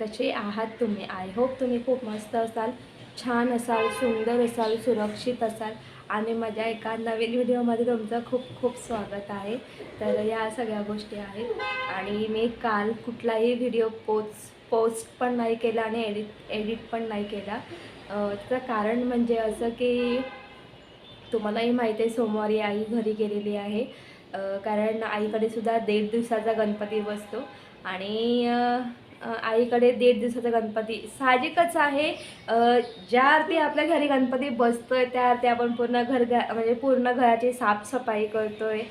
कसे आहात तुम्ही? आय होप तुम्ही खूप मस्त असाल छान असाल सुंदर असाल सुरक्षित असाल आणि माझ्या एका नवीन व्हिडिओमध्ये तुमचं खूप खूप स्वागत आहे. तर या सगळ्या गोष्टी आहेत आणि मी काल कुठलाही व्हिडिओ पोस्ट पोस्ट पण नाही केला आणि एडिट एडिट पण नाही केला. त्याचं कारण म्हणजे असं की तुम्हालाही माहिती आहे सोमवारी आई घरी गेलेली आहे. कारण आईकडे सुद्धा दीड दिवसाचा गणपती बसतो आणि आईकडे दीड दिवसाचा गणपती. साहजिकच आहे ज्या अर्थी आपल्या घरी गणपती बसतो आहे त्या अर्थी आपण पूर्ण घर घ म्हणजे पूर्ण घराची साफसफाई करतो आहे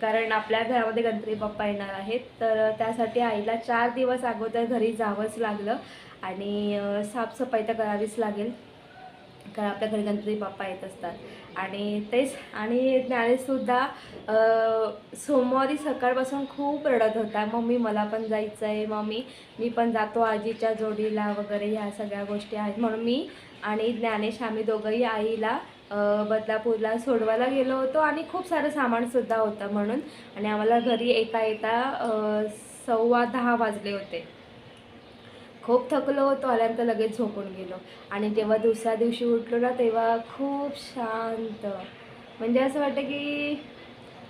कारण आपल्या घरामध्ये गणपती बाप्पा येणार आहेत. तर त्यासाठी आईला चार दिवस अगोदर घरी जावंच लागलं. आणि साफसफाई तर करावीच लागेल. कारण आपल्या घरी गणपती बाप्पा येत असतात. आणि तेच आणि ज्ञानेशसुद्धा सोमवारी सकाळपासून खूप रडत होता. मम्मी मला पण जायचं आहे मम्मी मी पण जातो आजीच्या जोडीला वगैरे ह्या सगळ्या गोष्टी आहेत. म्हणून मी आणि ज्ञानेश आम्ही दोघंही आईला बदलापूरला सोडवायला गेलो होतो. आणि खूप सारं सामानसुद्धा होतं म्हणून. आणि आम्हाला घरी येता येता सव्वा दहा वाजले होते. खूप थकलो होतो आल्यानंतर लगेच झोपून गेलो. आणि जेव्हा दुसऱ्या दिवशी उठलो ना तेव्हा खूप शांत. म्हणजे असं वाटतं की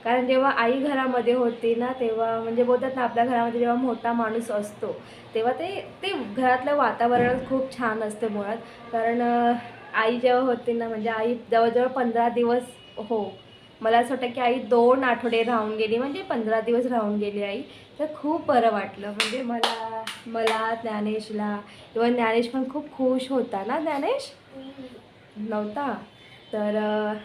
कारण जेव्हा आई घरामध्ये होती ना तेव्हा म्हणजे बोलतात ना आपल्या घरामध्ये जेव्हा मोठा माणूस असतो तेव्हा ते ते घरातलं वातावरण खूप छान असतं मुळात. कारण आई जेव्हा होती ना म्हणजे आई जवळजवळ पंधरा दिवस हो मला असं वाटतं की आई दोन आठवडे राहून गेली म्हणजे पंधरा दिवस राहून गेली आई. तर खूप बरं वाटलं. म्हणजे मला मला ज्ञानेशला इव्हन ज्ञानेश पण खूप खुश होता ना ज्ञानेश? नव्हता? तर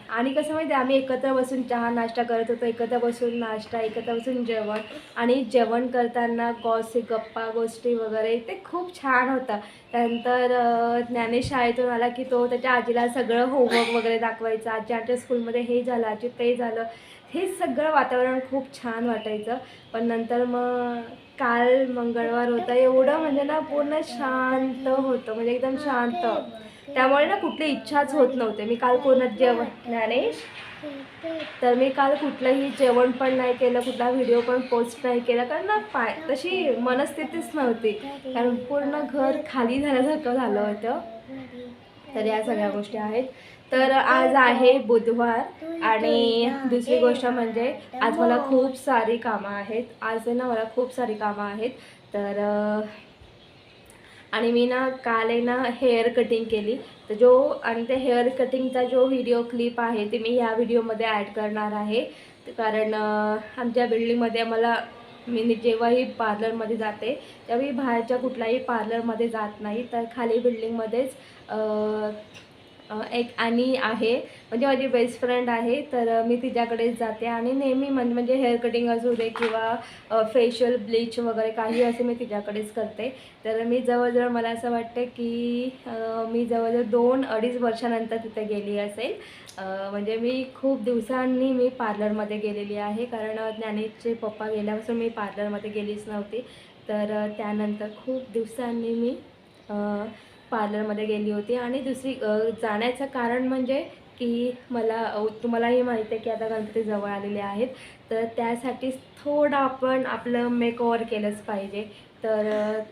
आणि कसं माहिती आहे आम्ही एकत्र बसून चहा नाश्ता करत होतो एकत्र बसून नाश्ता एकत्र बसून जेवण. आणि जेवण करताना गॉसी गप्पा गोष्टी वगैरे ते खूप छान होतं. त्यानंतर ज्ञानेशाळेतून ज्ञानेश शाळेतून आला की तो त्याच्या आजीला सगळं होमवर्क वगैरे दाखवायचा. आजी आमच्या स्कूलमध्ये हे झालं आजी ते झालं. हे सगळं वातावरण खूप छान वाटायचं. पण नंतर मग काल मंगळवार होता. एवढं म्हणजे ना पूर्ण शांत होतं. म्हणजे एकदम शांत. त्यामुळे ना कुठली इच्छाच होत नव्हते. मी काल पूर्ण जेवण ज्ञानेश? तर मी काल कुठलंही जेवण पण नाही केलं कुठला व्हिडिओ पण पोस्ट नाही केला कारण ना पाय तशी मनस्थितीच नव्हती. कारण पूर्ण घर खाली झाल्यासारखं झालं होतं. तर या सगळ्या गोष्टी आहेत. तर आज आहे बुधवार आणि दुसरी गोष्ट म्हणजे आज मला खूप सारी कामं आहेत. आज आहे ना मला खूप सारी कामं आहेत. तर आणि मी ना काल आहे ना हेअर कटिंग केली. तर जो आणि त्या हेअर कटिंगचा जो व्हिडिओ क्लिप आहे ते मी ह्या व्हिडिओमध्ये ॲड करणार आहे. कारण आमच्या बिल्डिंगमध्ये मला मी जेव्हाही पार्लरमध्ये जाते तेव्हा बाहेरच्या कुठल्याही पार्लरमध्ये जात नाही. तर खाली बिल्डिंगमध्येच एक आणि आहे. म्हणजे माझी बेस्ट फ्रेंड आहे तर मी तिच्याकडेच जाते आणि नेहमी म्हणजे म्हणजे हेअर कटिंग असू दे किंवा फेशियल ब्लीच वगैरे काही असे मी तिच्याकडेच करते. तर मी जवळजवळ मला असं वाटतं की मी जवळजवळ दोन अडीच वर्षानंतर तिथे गेली असेल. म्हणजे मी खूप दिवसांनी मी पार्लरमध्ये गेलेली आहे. कारण ज्ञानेशचे पप्पा गेल्यापासून मी पार्लरमध्ये गेलीच नव्हती. तर त्यानंतर खूप दिवसांनी मी पार्लरमध्ये गेली होती. आणि दुसरी जाण्याचं कारण म्हणजे की मला तुम्हालाही माहिती आहे की आता गणपती जवळ आलेले आहेत. तर त्यासाठी थोडं आपण आपलं मेकओवर केलंच पाहिजे. तर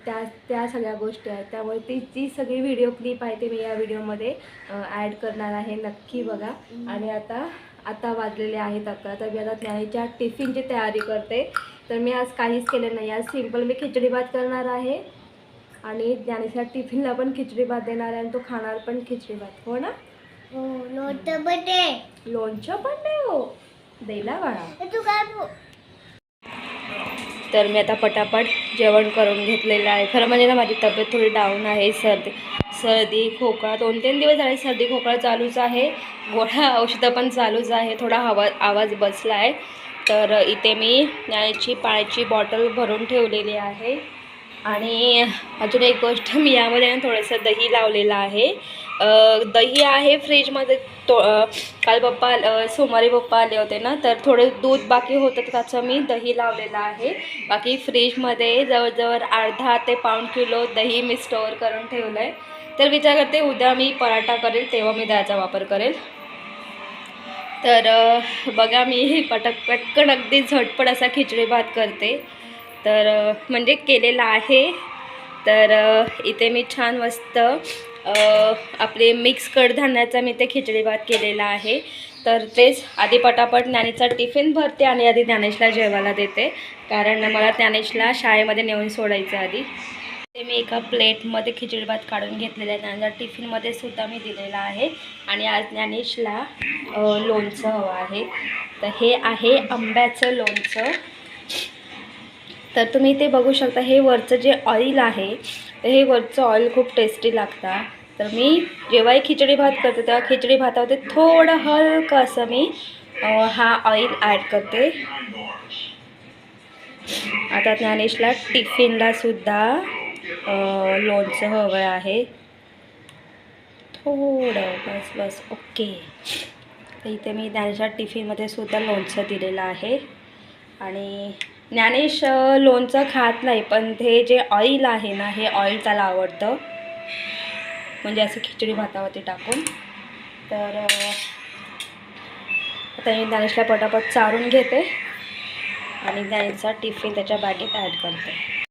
त्या त्या सगळ्या गोष्टी आहेत. त्यामुळे ती जी सगळी व्हिडिओ क्लिप आहे ती मी या व्हिडिओमध्ये ॲड करणार आहे नक्की बघा. आणि आता आता वाजलेले आहेत अकरा. तर मी आता त्याच्या टिफिनची तयारी करते. तर मी आज काहीच केलं नाही. आज सिंपल मी खिचडी भात करणार आहे. आणि ज्ञानेच्या टिफिनला पण खिचडी भात देणार आहे आणि तो खाणार पण खिचडी भात. हो ना? लोणचं पण नाही हो. देला बाळा. तू काय तर मी आता पटापट जेवण करून घेतलेलं आहे. खरं म्हणजे ना माझी तब्येत थोडी डाऊन आहे. सर्दी सर्दी खोकळा दोन तीन दिवस झाले सर्दी खोकळा चालूच आहे. गोळ्या औषधं पण चालूच आहे. थोडा आवाज आवाज बसला आहे तर इथे मी पाण्याची बॉटल भरून ठेवलेली आहे. आणि अजून एक गोष्ट मी यामध्ये थोडंसं दही लावलेलं आहे. दही आहे फ्रीजमध्ये तो काल पप्पा सोमवारी पप्पा आले होते ना तर थोडं दूध बाकी होतं त्याचं मी दही लावलेलं आहे. बाकी फ्रीजमध्ये जवळजवळ अर्धा ते पाऊण किलो दही मी स्टोअर करून ठेवलं आहे तर विचार करते उद्या मी पराठा करेल तेव्हा मी दह्याचा वापर करेल. तर बघा मी पटक पटकन अगदी झटपट असा खिचडी भात करते. तर म्हणजे केलेला आहे. तर इथे मी छान मस्त आपले मिक्स कडधान्याचा मी ते खिचडी भात केलेला आहे. तर तेच आधी पटापट ज्ञानेशचा टिफिन भरते आणि आधी ज्ञानेशला जेवायला देते. कारण मला ज्ञानेशला शाळेमध्ये नेऊन सोडायचं आधी. ते मी एका प्लेटमध्ये खिचडी भात काढून घेतलेला आहे. ज्ञानेशला टिफिनमध्ये सुद्धा मी दिलेला आहे. आणि आज ज्ञानेशला लोणचं हवं आहे. तर हे आहे आंब्याचं लोणचं. तर तुम्ही ते बघू शकता हे वरचं जे ऑइल आहे तर हे वरचं ऑइल खूप टेस्टी लागतं. तर मी जेव्हाही खिचडी भात करते तेव्हा खिचडी भातावरती थोडं हलकं असं मी हा ऑइल ॲड करते. आता ज्ञानेशला टिफिनला सुद्धा लोणचं हवं आहे. थोडं बस बस ओके. तर इथे मी ज्ञानेशला टिफिनमध्ये सुद्धा लोणचं दिलेलं आहे. आणि ज्ञानेश लोणचं खात नाही पण ते जे ऑइल आहे ना हे ऑइल त्याला आवडतं. म्हणजे असं खिचडी भातावरती टाकून. तर आता मी ज्ञानेशला पटापट चारून घेते. आणि ज्ञानेशचा टिफिन त्याच्या बॅगेत ॲड करते.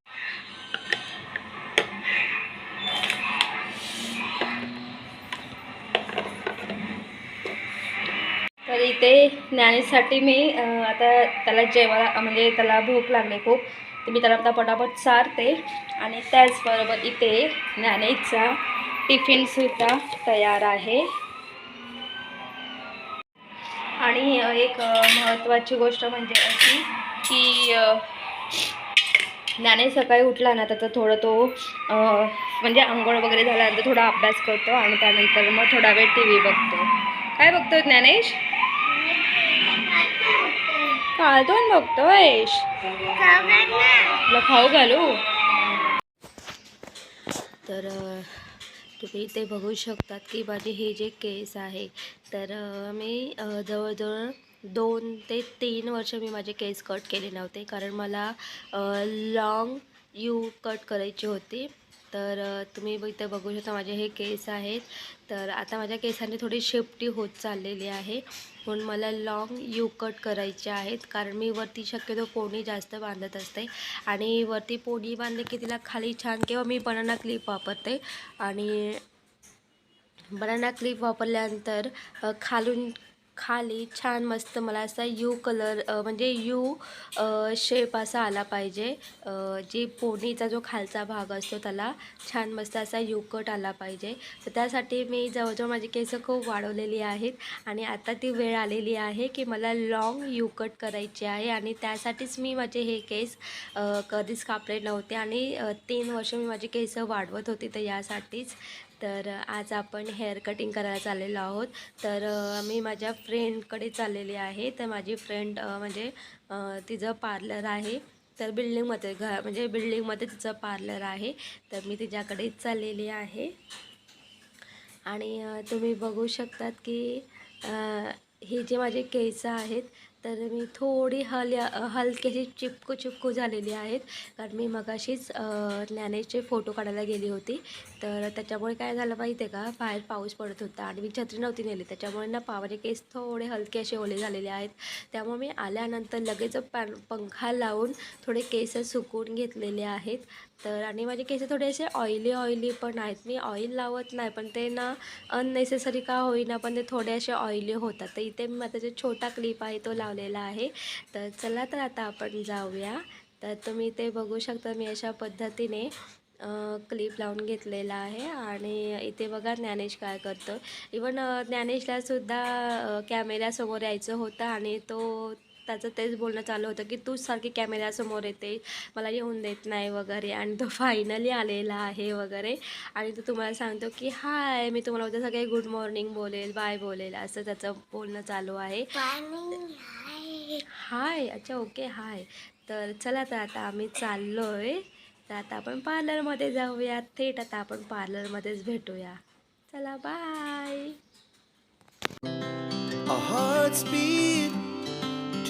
ते इथे ज्ञानेशसाठी मी आता त्याला जेवायला म्हणजे त्याला भूक लागली खूप तर मी त्याला आता पटापट सारते आणि त्याचबरोबर इथे ज्ञानेशचा टिफिनसुद्धा तयार आहे. आणि एक महत्त्वाची गोष्ट म्हणजे अशी की ज्ञाने सकाळी उठला ना तर थोडं तो म्हणजे आंघोळ वगैरे झाल्यानंतर थोडा अभ्यास करतो आणि त्यानंतर मग थोडा वेळ टी व्ही बघतो. काय बघतो ज्ञानेश? कार्टून बघतोयश तुला खाऊ घालू. तर तुम्ही इथे बघू शकतात की माझे हे जे केस आहे तर मी जवळजवळ दोन ते तीन वर्ष मी माझे केस कट केले नव्हते कारण मला लाँग यू कट करायची होती. तर तुम्ही इथे बघू शकता माझे हे केस आहेत. तर आता माझ्या केसांनी थोडी शेपटी होत चाललेली आहे. म्हणून मला लाँग यू कट करायचे आहेत. कारण मी वरती शक्यतो पोणी जास्त बांधत असते. आणि वरती पोणी बांधले की तिला खाली छान किंवा मी बनाना क्लिप वापरते. आणि बनाना क्लिप वापरल्यानंतर खालून खाली छान मस्त मला असा यू कलर म्हणजे यू शेप असा आला पाहिजे. जे जी पोनीचा जो खालचा भाग असतो त्याला छान मस्त असा यू कट आला पाहिजे. तर त्यासाठी मी जवळजवळ माझी केस खूप वाढवलेली आहेत आणि आता ती वेळ आलेली आहे की मला लॉंग यू कट करायची आहे आणि त्यासाठीच मी माझे हे केस कधीच कापले नव्हते आणि तीन वर्ष मी माझे केस वाढवत होते तर यासाठीच तर आज आपण हेअर कटिंग करायला चाललेलो आहोत. तर मी माझ्या फ्रेंडकडे चाललेली आहे. तर माझी फ्रेंड म्हणजे तिचं पार्लर आहे. तर बिल्डिंगमध्ये घ म्हणजे बिल्डिंगमध्ये तिचं पार्लर आहे. तर मी तिच्याकडेच चाललेली आहे. आणि तुम्ही बघू शकतात की हे जे माझे केस आहेत तर मी थोडी हल हलक्याशी चिपकू चिपकू झालेली आहेत. कारण मी मगाशीच अ, ज्ञानेशचे फोटो काढायला गेली होती. तर त्याच्यामुळे काय झालं माहिती आहे का? बाहेर पाऊस पडत होता आणि मी छत्री नव्हती नेली. त्याच्यामुळे ना पावाचे केस थोडे हलके असे ओले झालेले आहेत. त्यामुळे मी आल्यानंतर लगेच पॅन पंखा लावून थोडे केस सुकून घेतलेले आहेत. तर आणि माझे केस थोडे असे ऑइली ऑइली पण आहेत. मी ऑइल लावत नाही पण ते ना अननेसेसरी का होईना पण ते थोडे असे ऑइली होतात. तर इथे मी माझा जे छोटा क्लिप आहे तो लावलेला आहे. तर चला तर आता आपण जाऊया. तर तुम्ही ते बघू शकता मी अशा पद्धतीने क्लिप लावून घेतलेला आहे. आणि इथे बघा ज्ञानेश काय करतो इवन ज्ञानेशला सुद्धा कॅमेऱ्यासमोर यायचं होतं आणि तो त्याचं तेच बोलणं चालू होतं की तूच सारखी कॅमेऱ्यासमोर येते मला येऊन देत नाही वगैरे आणि तो फायनली आलेला आहे वगैरे. आणि तो तुम्हाला सांगतो की हाय मी तुम्हाला उद्या सगळे गुड मॉर्निंग बोलेल बाय बोलेल असं त्याचं बोलणं चालू आहे. हाय अच्छा ओके हाय. तर चला तर आता आम्ही चाललो आहे तर आता आपण पार्लरमध्ये जाऊया. थेट आता आपण पार्लरमध्येच भेटूया. चला bye Our hearts beat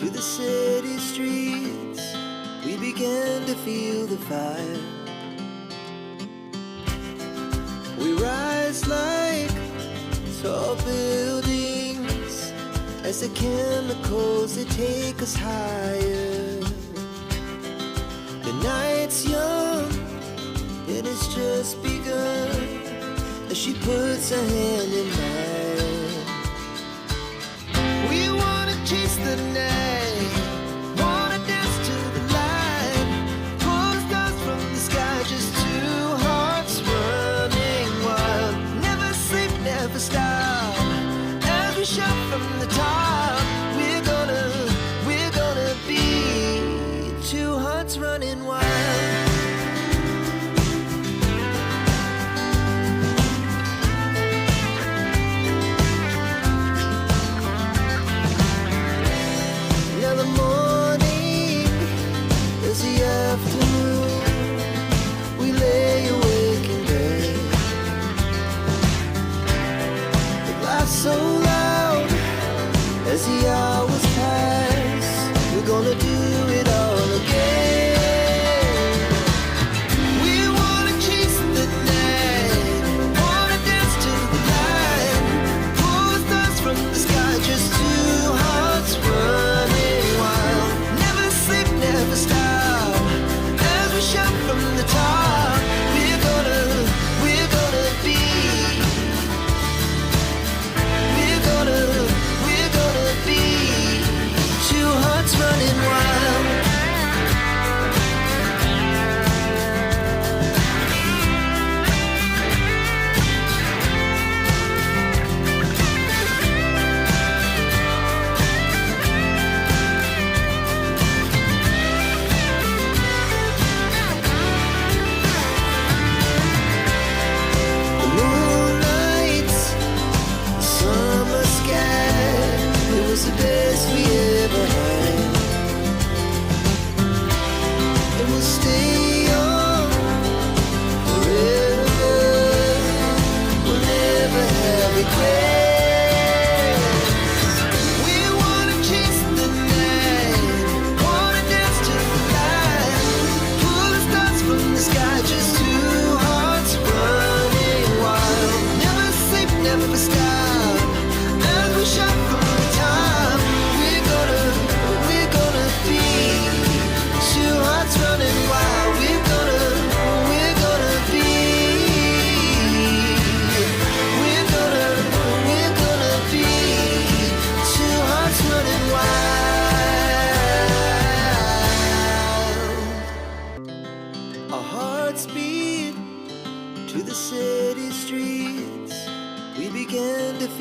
to the city streets, we began to feel the fire. We rise like tall buildings as the chemicals that take us higher. The night's young, and it's just begun as she puts her hand in mine. We wanna chase the night.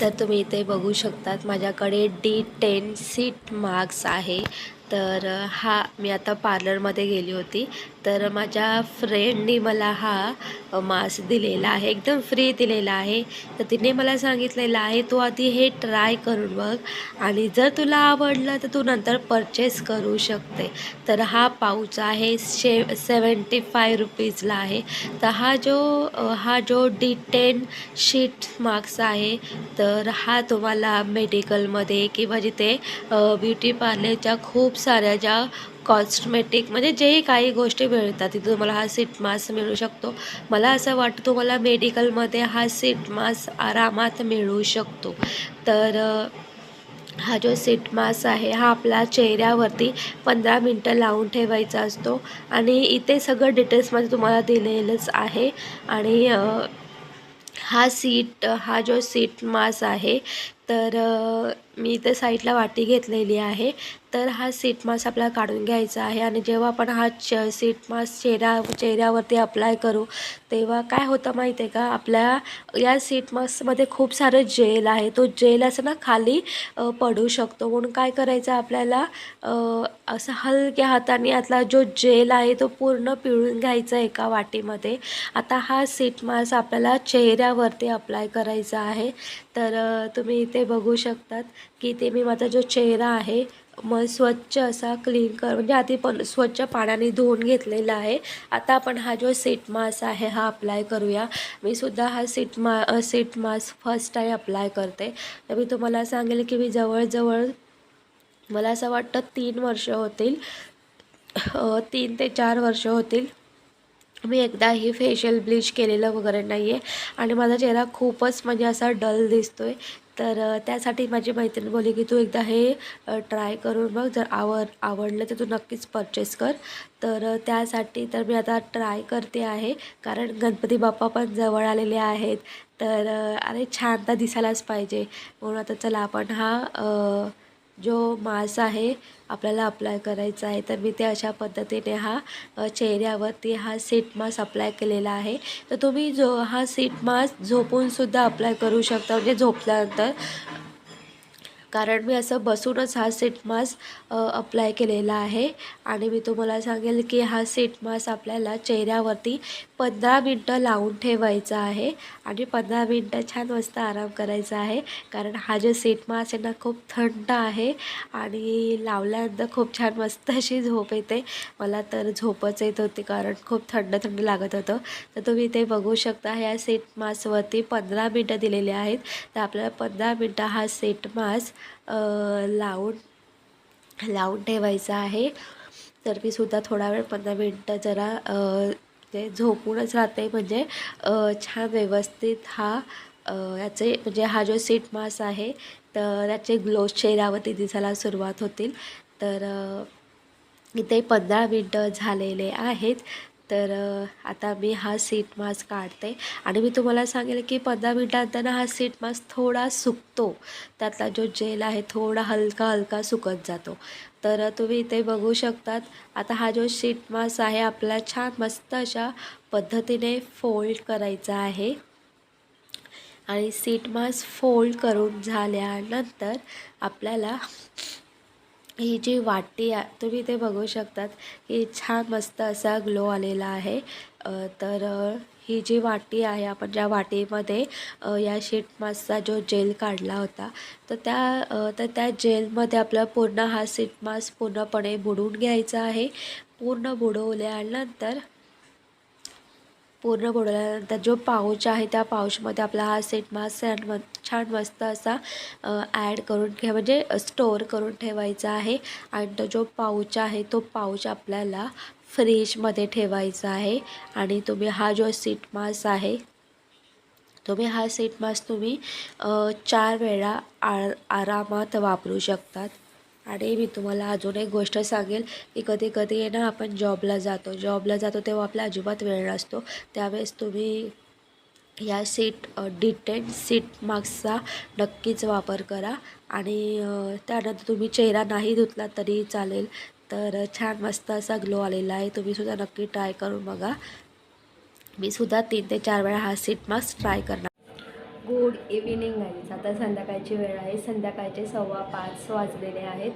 तर तुम्ही इथे बघू शकतात माझ्याकडे D ten seat marks आहे. तर हा मी आता पार्लरमध्ये गेली होती. तर माझ्या फ्रेंडनी मला हा मास्क दिलेला आहे एकदम फ्री दिलेला आहे. तर तिने मला सांगितलेलं आहे तू आधी हे ट्राय करून बघ आणि जर तुला आवडलं तर तू नंतर परचेस करू शकते. तर हा पाऊच आहे शे सेवन्टी फाय रुपीजला आहे. तर हा जो हा जो डी टेन शीट मार्क्स आहे तर हा तुम्हाला मेडिकलमध्ये किंवा जिथे ब्युटी पार्लरच्या खूप साऱ्या ज्या कॉस्मेटिक म्हणजे जे काही गोष्टी मिळतात तिथे तुम्हाला हा सीट मास्क मिळू शकतो. मला असं वाटतं तुम्हाला मेडिकलमध्ये हा सीट मास्क आरामात मिळू शकतो. तर हा जो सीट मास्क आहे हा आपला चेहऱ्यावरती पंधरा मिनटं लावून ठेवायचा असतो. आणि इथे सगळं डिटेल्समध्ये तुम्हाला दिलेलंच आहे. आणि हा सीट हा जो सीट मास आहे तर मी इथे साईडला वाटी घेतलेली आहे. तर हा सीट मास्क आपल्याला काढून घ्यायचा आहे आणि जेव्हा आपण हा च सीट मास्क चेहऱ्या चेहऱ्यावरती अप्लाय करू तेव्हा काय होतं माहिती आहे का? आपल्या या सीट मास्कमध्ये खूप सारं जेल आहे. तो जेल असं ना खाली पडू शकतो. म्हणून काय करायचं आपल्याला असं हलक्या हाताने आतला जो जेल आहे तो पूर्ण पिळून घ्यायचा एका वाटीमध्ये. आता हा सीट मास्क आपल्याला चेहऱ्यावरती अप्लाय करायचा आहे. तर तुम्ही इथे ते बघू शकतात की ते मी माझा जो चेहरा आहे मग स्वच्छ असा क्लीन कर म्हणजे आधी पण स्वच्छ पाण्याने धुवून घेतलेला आहे. आता आपण हा जो सीट मास्क आहे हा अप्लाय करूया. मी सुद्धा हा सीट मा sheet mask first time apply करते. तर मी तुम्हाला सांगेल की मी जवळजवळ मला असं वाटतं तीन वर्ष होतील. तीन ते चार वर्ष होतील. मी एकदाही फेशियल ब्लीच केलेलं वगैरे नाही आहे आणि माझा चेहरा खूपच म्हणजे असा डल दिसतो आहे तर त्यासाठी माझी मैत्रीण बोलली की तू एकदा हे ट्राय करून बघ. जर आवड आवडलं तर तू नक्कीच परचेस कर. तर त्यासाठी तर मी आता ट्राय करते आहे. कारण गणपती बाप्पा पण जवळ आलेले आहेत. तर अरे छान तर दिसायलाच पाहिजे. म्हणून आता चला आपण हा जो मास आहे आपल्याला अप्लाय करायचा आहे तर मी ते अशा पद्धतीने हा चेहऱ्यावरती हा सीट मास्क अप्लाय केलेला आहे. तर तुम्ही जो हा सीट मास्क झोपूनसुद्धा अप्लाय करू शकता म्हणजे झोपल्यानंतर कारण मी असं बसूनच हा सीट मास्क अप्लाय केलेला आहे. आणि मी तुम्हाला सांगेल की हा सीट मास्क आपल्याला चेहऱ्यावरती पंधरा मिनटं लावून ठेवायचा आहे. आणि पंधरा मिनटं छान मस्त आराम करायचा आहे. कारण हा जो सीट मास्क आहे ना खूप थंड आहे. आणि लावल्यानंतर खूप छान मस्त अशी झोप येते. मला तर झोपच येत होती कारण खूप थंड थंड लागत होतं. तर तुम्ही ते बघू शकता ह्या सीट मास्कवरती पंधरा मिनटं दिलेली आहेत. तर आपल्याला पंधरा मिनटं हा सीट मास्क लावून लावून ठेवायचा आहे. तर मी सुद्धा थोडा वेळ पंधरा मिनटं जरा ते म्हणजे झोपूनच राहते. म्हणजे छान व्यवस्थित हा याचे म्हणजे हा जो सीट मास्क आहे तर याचे ग्लो चेहऱ्यावरती दिसायला सुरुवात होतील. तर इथे पंधरा मिनटं झालेले आहेत. तर आता मी हा सीट मास्क काढते. आणि मी तुम्हाला सांगेल की पंधरा मिनटानंतर हा सीट मास्क थोडा सुकतो. त्यातला जो जेल आहे थोडा हलका हलका सुकत जातो. तर तुम्ही इथे बघू शकतात. आता हा जो शीट मास्क आहे आपला छान मस्त अशा पद्धतीने फोल्ड करायचा आहे. आणि सीट मास्क फोल्ड करून झाल्यानंतर आपल्याला ही जी वाटी आहे तुम्ही ते बघू शकतात की छान मस्त असा ग्लो आलेला आहे. तर ही जी वाटी आहे आपण ज्या वाटीमध्ये या शीट मास्कचा जो जेल काढला होता तर त्या तर त्या जेलमध्ये आपल्याला पूर्ण हा सीट मास्क पूर्णपणे बुडून घ्यायचा आहे. पूर्ण बुडवल्यानंतर पूर्ण बुडवल्यानंतर जो पाऊच आहे त्या पाऊचमध्ये आपला हा सेट मास्क छान म छान मस्त असा ॲड करून ठेवा म्हणजे स्टोअर करून ठेवायचा आहे. आणि तो जो पाऊच आहे तो पाऊच आपल्याला फ्रीजमध्ये ठेवायचा आहे. आणि तुम्ही हा जो सीट मास्क आहे तुम्ही हा सीट मास्क तुम्ही चार वेळा आ आरामात वापरू शकतात. आणि मी तुम्हाला अजून एक गोष्ट सांगेल. की कधी कधी आहे ना आपण जॉबला जातो. जॉबला जातो तेव्हा आपला अजिबात वेळ नसतो. त्यावेळेस तुम्ही या सीट डिटेन सीट मास्कचा नक्कीच वापर करा. आणि त्यानंतर तुम्ही चेहरा नाही धुतला तरी चालेल. तर छान मस्त असा ग्लो आलेला आहे. तुम्हीसुद्धा नक्की ट्राय करून बघा. मी सुद्धा तीन ते चार वेळा हा सीट मास्क ट्राय करणार गुड इव्हिनिंग गाईज. आता संध्याकाळची वेळ आहे. संध्याकाळचे सव्वा पाच वाजलेले आहेत.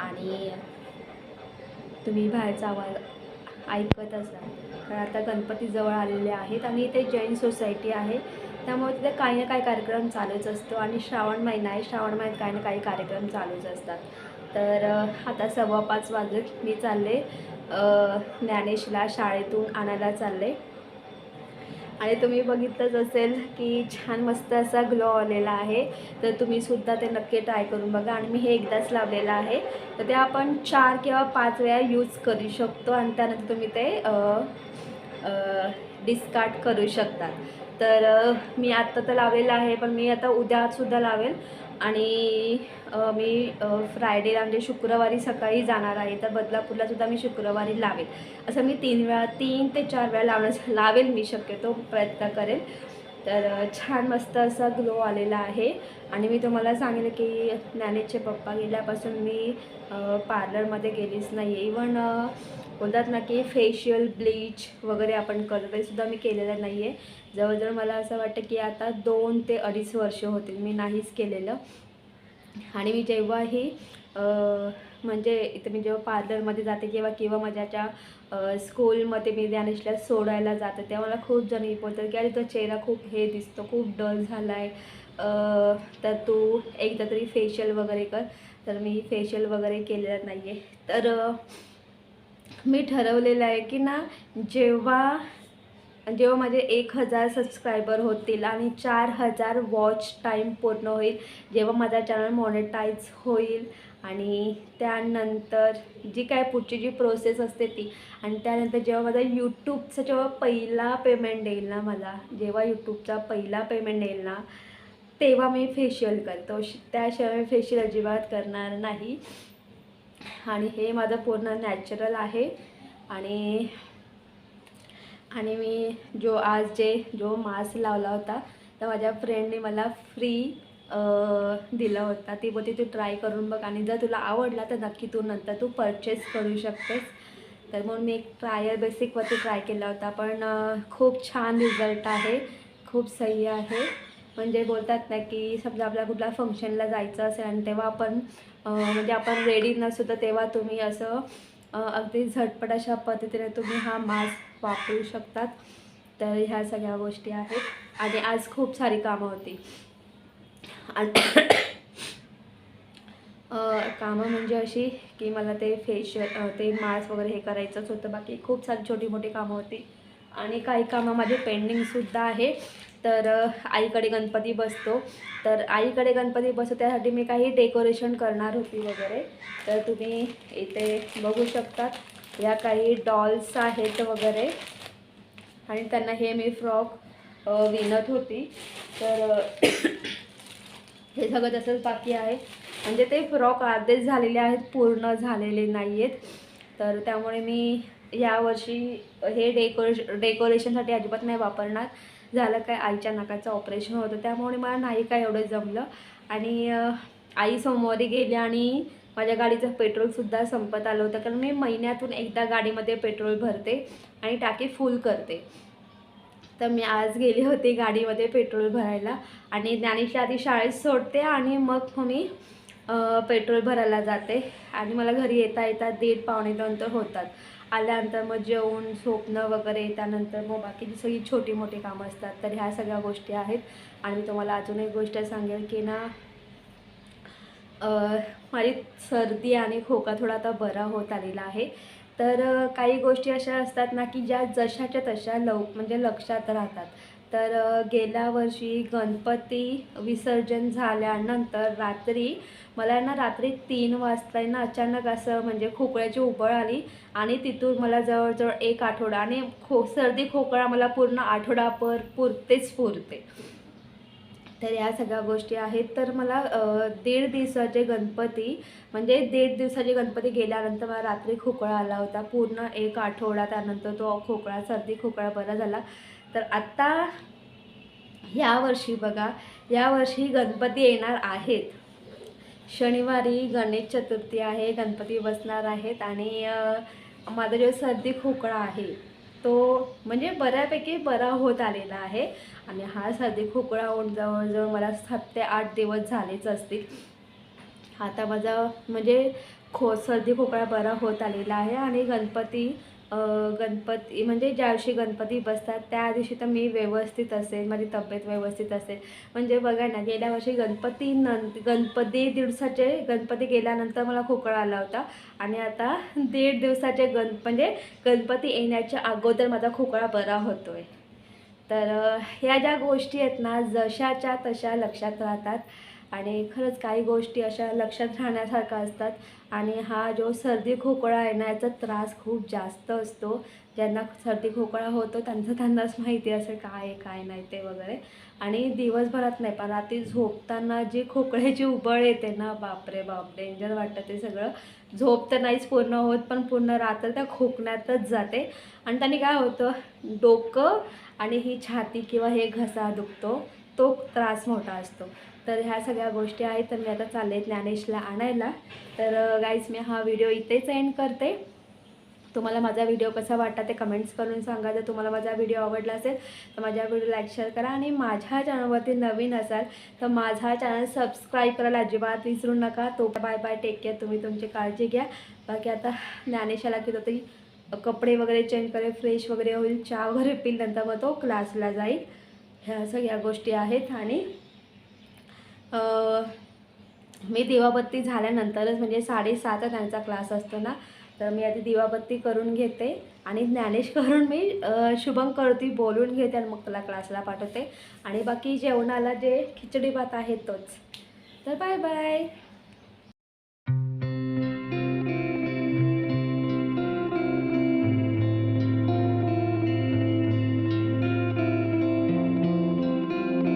आणि तुम्ही बाहेरचा आवाज ऐकत असाल. कारण आता गणपतीजवळ आलेले आहेत आणि इथे जैन सोसायटी आहे. त्यामुळे तिथे काही ना काही कार्यक्रम चालूच असतो आणि श्रावण महिना आहे. श्रावण महिन्यात काही ना काही कार्यक्रम चालूच असतात. तर आता सव्वा पाच वाजत मी चालले. ज्ञानेशला शाळेतून आणायला चालले. आणि तुम्ही बघितलंच असेल की छान मस्त असा ग्लो आलेला आहे. तर तुम्ही सुद्धा ते नक्की ट्राय करून बघा आणि मी हे एकदाच लावलेलं आहे. तर ते आपण चार किंवा पाच वेळा यूज करू शकतो आणि त्यानंतर तुम्ही ते डिस्कार्ड करू शकता. तर मी आत्ता तर लावलेलं आहे पण मी आता उद्यासुद्धा लावेल. आणि मी फ्रायडेला म्हणजे शुक्रवारी सकाळी जाणार आहे तर बदलापूरला सुद्धा मी शुक्रवारी लावेल. असं मी तीन वेळा तीन ते चार वेळा लावण्यास लावेल मी शक्यतो प्रयत्न करेल तर छान मस्त असा ग्लो आलेला आहे. आणि मी तुम्हाला सांगेल की ज्ञानेशचे पप्पा गेल्यापासून मी पार्लरमध्ये गेलीच नाही. आहे इवन बोलतात ना की फेशियल ब्लीच वगैरे आपण करतो ते मी केलेलं नाही आहे जवळजवळ मला असं वाटतं की आता दोन ते अडीच वर्ष होतील मी नाहीच केलेलं. आणि मी जेव्हाही म्हणजे इथं मी जेव्हा पार्लरमध्ये जाते किंवा किंवा माझ्याच्या स्कूलमध्ये मी ज्ञानेशला सोडायला जाते तेव्हा मला खूप जण बोलतात की अरे तो चेहरा खूप हे दिसतो खूप डल झाला आहे तर तू एकदा तरी फेशियल वगैरे कर. तर मी फेशियल वगैरे केलेलं नाही आहे तर मी ठरवलेलं आहे की ना जेव्हा जेव्हा माझे एक हजार सबस्क्रायबर होतील आणि चार हजार वॉच टाईम पूर्ण होईल. जेव्हा माझा चॅनल मॉनिटाईज होईल आणि त्यानंतर जी काय पुढची जी प्रोसेस असते ती. आणि त्यानंतर जेव्हा माझा यूट्यूबचा जेव्हा पहिला पेमेंट येईल ना मला जेव्हा यूट्यूबचा पहिला पेमेंट येईल ना तेव्हा मी फेशियल करतो. श- त्याशिवाय मी फेशियल अजिबात करणार नाही. आणि हे माझं पूर्ण नॅचरल आहे. आणि आणि मी जो आज जे जो मास्क लावला होता तर माझ्या फ्रेंडने मला फ्री दिला होता. ती बोलते तू ट्राय करून बघ आणि जर तुला आवडला तर नक्की तू नंतर तू परचेस करू शकतेस. तर म्हणून मी एक ट्रायल बेसिकवरती ट्राय केला होता. पण खूप छान रिझल्ट आहे. खूप सही आहे. म्हणजे बोलतात ना की समजा आपल्या कुठल्या फंक्शनला जायचं असेल आणि तेव्हा आपण म्हणजे आपण रेडी नसू तर तेव्हा तुम्ही असं अगदी झटपट अशा पद्धतीने तुम्ही हा मास्क वापरू शकतात. तर ह्या सगळ्या गोष्टी आहेत. आणि आज खूप सारी कामं होती. आणि कामं म्हणजे अशी की मला ते फेशियल ते मास्क वगैरे हे करायचंच होतं. बाकी खूप सारी छोटी मोठी कामं होती. आणि काही कामं माझे पेंडिंगसुद्धा आहे. तर आईकडे गणपती बसतो. तर आईकडे गणपती बसतो त्यासाठी मी काही डेकोरेशन करणार होती वगैरे. तर तुम्ही इथे बघू शकतात. या काही डॉल्स आहेत वगैरे. आणि त्यांना हे मी फ्रॉक विणत होती. तर हे सगळं तसंच बाकी आहे. म्हणजे ते फ्रॉक अर्धेच झालेले आहेत पूर्ण झालेले नाही आहेत तर त्यामुळे मी यावर्षी हे डेकोरेश डेकोरेशनसाठी अजिबात नाही वापरणार. झालं काय आईच्या नाकाचं ऑपरेशन होतं त्यामुळे मला नाही काय एवढं जमलं. आणि आई सोमवारी गेली आणि माझ्या गाडीचं पेट्रोलसुद्धा संपत आलं होतं कारण मी महिन्यातून एकदा गाडीमध्ये पेट्रोल भरते आणि टाकी फुल करते. तर मी आज गेली होती गाडीमध्ये पेट्रोल भरायला आणि ज्ञानेशला आधी शाळेत सोडते आणि मग मी पेट्रोल भरायला जाते. आणि मला घरी येता येता दीड पावणे दोन तर होतात. आल्यानंतर मग जेवण झोपणं वगैरे त्यानंतर मग बाकीची सगळी छोटी मोठी कामं असतात तर ह्या सगळ्या गोष्टी आहेत. आणि तुम्हाला अजून एक गोष्ट सांगेल की ना माझी सर्दी आणि खोका थोडा आता बरा होत आलेला आहे. तर काही गोष्टी अशा असतात ना की ज्या जशाच्या तशा लव म्हणजे लक्षात राहतात. तर गेल्या वर्षी गणपती विसर्जन झाल्यानंतर रात्री मला ना रात्री तीन वाजता ना अचानक असं म्हणजे खोकळ्याची उबळ आली आणि तिथून मला जवळजवळ एक आठवडा आणि खो सर्दी खोकळा मला पूर्ण आठवडाभर पुरतेच पुरते. तर या सगळ्या गोष्टी आहेत. तर मला दीड दिवसाचे गणपती म्हणजे दीड दिवसाचे गणपती गेल्यानंतर मला रात्री खोकळा आला होता. पूर्ण एक आठवडा त्यानंतर तो खोकळा सर्दी खोकळा बरा झाला. तर आत्ता यावर्षी बघा यावर्षी गणपती येणार आहेत. शनिवारी गणेश चतुर्थी आहे गणपती बसणार आहेत आणि माझा जो सर्दी खोकळा आहे. तो म्हणजे बऱ्यापैकी बरा होत आलेला आहे आणि हा सर्दी खोकळा होऊन जवळजवळ मला सात ते आठ दिवस झालेच असतील. आता माझा म्हणजे खो सर्दी खोकळा बरा होत आलेला आहे आणि गणपती गणपती म्हणजे ज्या दिवशी गणपती बसतात त्या दिवशी तर मी व्यवस्थित असेल माझी तब्येत व्यवस्थित असेल. म्हणजे बघा ना गेल्या वर्षी गणपती नं गणपती दिवसाचे गणपती गेल्यानंतर मला खोकळा आला होता. आणि आता दीड दिवसाचे गण म्हणजे गणपती येण्याच्या अगोदर माझा खोकळा बरा होतो आहे तर ह्या ज्या गोष्टी आहेत ना जशाच्या तशा लक्षात राहतात. आणि खरंच काही गोष्टी अशा लक्षात राहण्यासारख्या असतात. आणि हा जो सर्दी खोकळा आहे ना याचा त्रास खूप जास्त असतो. ज्यांना सर्दी खोकळा होतो त्यांचं त्यांनाच माहिती असेल काय आहे काय नाही ते वगैरे. आणि दिवसभरात नाही पण रात्री झोपताना जी खोकळ्याची उबळ येते ना बापरे बाप डेंजर वाटतं ते सगळं. झोप तर नाहीच पूर्ण होत पण पूर्ण रात्र त्या खोकण्यातच जाते. आणि त्यांनी काय होतं डोकं आणि ही छाती किंवा हे घसा दुखतो तो त्रास मोठा असतो. तर ह्या सगळ्या गोष्टी आहेत तर मी आता चालले ज्ञानेशला आणायला. तर गाईज मी हा व्हिडिओ इथेच एंड करते. तुम्हाला माझा व्हिडिओ कसा वाटला ते कमेंट्स करून सांगा. जर तुम्हाला माझा व्हिडिओ आवडला असेल तर माझ्या व्हिडिओ लाईक शेअर करा आणि माझ्या चॅनलवरती नवीन असाल तर माझा चॅनल सबस्क्राईब करायला अजिबात विसरू नका. तो बाय बाय टेक केअर तुम्ही तुमची काळजी घ्या. बाकी आता ज्ञानेशाला की तरी कपडे वगैरे चेंज करेल फ्रेश वगैरे होईल चहा वगैरे पिल नंतर मग तो क्लासला जाईल. ह्या सगळ्या गोष्टी आहेत आणि मी दिवाबत्ती झाल्यानंतरच म्हणजे साडेसात त्यांचा क्लास असतो ना तर मी आधी दिवाबत्ती करून घेते आणि ज्ञानेश करून मी शुभम करती बोलून घेते आणि मग त्याला क्लासला पाठवते. आणि बाकी जेवणाला जे खिचडी भात आहे तोच. तर बाय बाय